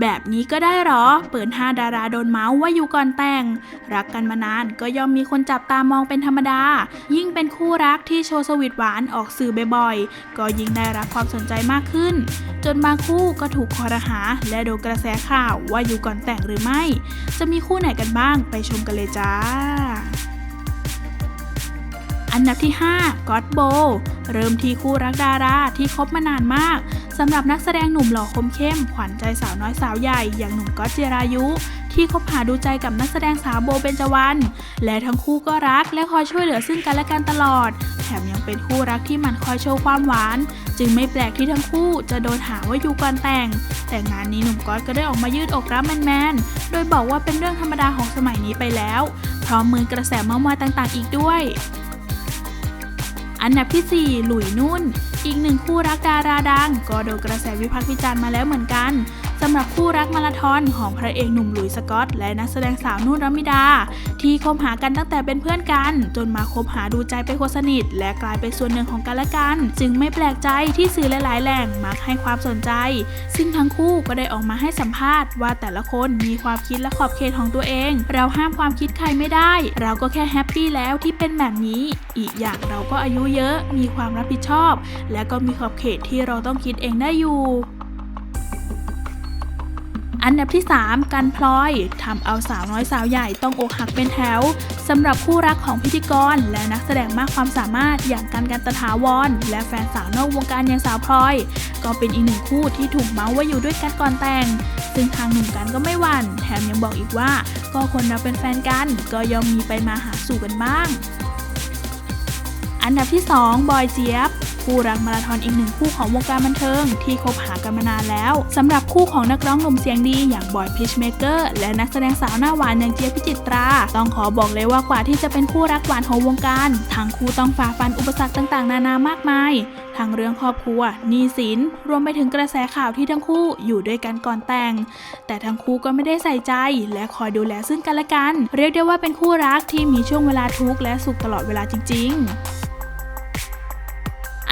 แบบนี้ก็ได้หรอ เปิดห้าดาราโดนเมาส์ว่าอยู่ก่อนแต่ง รักกันมานานก็ย่อมมีคนจับตามองเป็นธรรมดา ยิ่งเป็นคู่รักที่โชว์สวีทหวานออกสื่อบ่อยๆ ก็ยิ่งได้รับความสนใจมากขึ้น จนบางคู่ก็ถูกคอรหา และโดนกระแสข่าวว่าอยู่ก่อนแต่งหรือไม่ จะมีคู่ไหนกันบ้างไปชมกันเลยจ้าอันดับที่5ก็ d โบ เริ่มที่คู่รักดาราที่คบมานานมาก สำหรับนักแสดงหนุ่มหล่อคมเข้ม ขวัญใจสาวน้อยสาวใหญ่ อย่างหนุ่มก๊อตจิรายุ ที่คบหาดูใจกับนักแสดงสาวโบเบญจวรรณและทั้งคู่ก็รักและคอยช่วยเหลือซึ่งกันและกันตลอด แถมยังเป็นคู่รักที่หมันคอยโชว์ความหวาน จึงไม่แปลกที่ทั้งคู่จะโดนหาว่าอยู่ก่อนแต่ง แต่งานนี้หนุ่มก๊อตก็ได้ออกมายืดอกรับแมนๆโดยบอกว่าเป็นเรื่องธรรมดาของสมัยนี้ไปแล้ว พร้อมมือกระแสเมามอยต่างๆ อีกด้วย อันดับที่ 4 หลุยนุ่น อีกหนึ่งคู่รักดาราดัง ก็โดนกระแสวิพากษ์วิจารณ์มาแล้วเหมือนกัน สำหรับคู่รักมาราธอนของพระเอกหนุ่มหลุยส์สกอต และนักแสดงสาวนุ่นรมิดา ที่คบหากันตั้งแต่เป็นเพื่อนกัน จนมาคบหาดูใจเป็นคนสนิท และกลายเป็นส่วนหนึ่งของกันและกัน จึงไม่แปลกใจที่สื่อหลาย ๆ แหล่งมักให้ความสนใจ ซึ่งทั้งคู่ก็ได้ออกมาให้สัมภาษณ์ว่าแต่ละคนมีความคิดและขอบเขตของตัวเอง เราห้ามความคิดใครไม่ได้ เราก็แค่แฮปปี้แล้วที่เป็นแบบนี้ อีกอย่างเราก็อายุเยอะ มีความรับผิดชอบ และก็มีขอบเขตที่เราต้องคิดเองได้อยู่ อันดับที่ 3 กันพลอยทำเอาสาวน้อยสาวใหญ่ต้องอกหักเป็นแถวสำหรับคู่รักของพิธีกร และนักแสดงมากความสามารถอย่างกันกันตถาวรและแฟนสาวนอกวงการอย่างสาวพลอย ก็เป็นอีกหนึ่งคู่ที่ถูกเมาส์ว่าอยู่ด้วยกันก่อนแต่ง ซึ่งทางหนุ่มกันก็ไม่หวั่นแถมยังบอกอีกว่า ก็คนเราเป็นแฟนกัน ก็ยอมมีไปมาหาสู่กันบ้าง อันดับที่ 2 บอยเจี๊ยบ คู่รักมาราธอนอีกหนึ่งคู่ของวงการบันเทิงที่คบหากันมานานแล้วสำหรับคู่ของนักร้องหนุ่มเสียงดีอย่างบอยพิชเมเกอร์และนักแสดงสาวหน้าหวานอย่างเจี๊ยบพิจิตรา ต้องขอบอกเลยว่ากว่าที่จะเป็นคู่รักหวานของวงการทั้งคู่ต้องฝ่าฟันอุปสรรคต่างๆ นานามากมายทั้งเรื่องครอบครัวหนี้สินรวมไปถึงกระแสข่าวที่ทั้งคู่อยู่ด้วยกันก่อนแต่ง แต่ทั้งคู่ก็ไม่ได้ใส่ใจ และคอยดูแลซึ่งกันและกัน เรียกได้ว่าเป็นคู่รักที่มีช่วงเวลาทุกข์และสุขตลอดเวลาจริง ๆ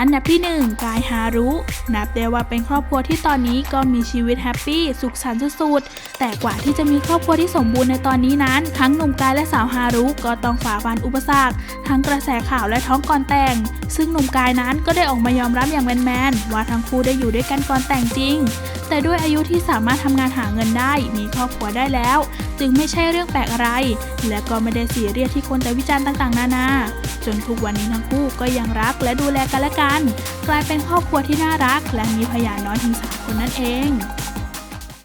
อันดับที่1กายฮารุ นับได้ว่าเป็นครอบครัวที่ตอนนี้ก็มีชีวิตแฮปปี้สุขสันต์สุดๆ แต่กว่าที่จะมีครอบครัวที่สมบูรณ์ในตอนนี้นั้น ทั้งหนุ่มกายและสาวฮารุก็ต้องฝ่าฟันอุปสรรค ทั้งกระแสข่าวและท้องก่อนแต่ง ซึ่งหนุ่มกายนั้นก็ได้ออกมายอมรับอย่างแมนๆว่าทั้งคู่ได้อยู่ด้วยกันก่อนแต่งจริง แต่ด้วยอายุที่สามารถทำงานหาเงินได้ มีครอบครัวได้แล้ว จึงไม่ใช่เรื่องแปลกอะไร และก็ไม่ได้เสียเรียสที่คนแต่วิจารณ์ต่างๆ นานา จนทุกวันนี้ทั้งคู่ก็ยังรักและดูแลกันและกัน กลายเป็นครอบครัวที่น่ารัก และมีพยานน้อยถึงสามคนนั่นเอง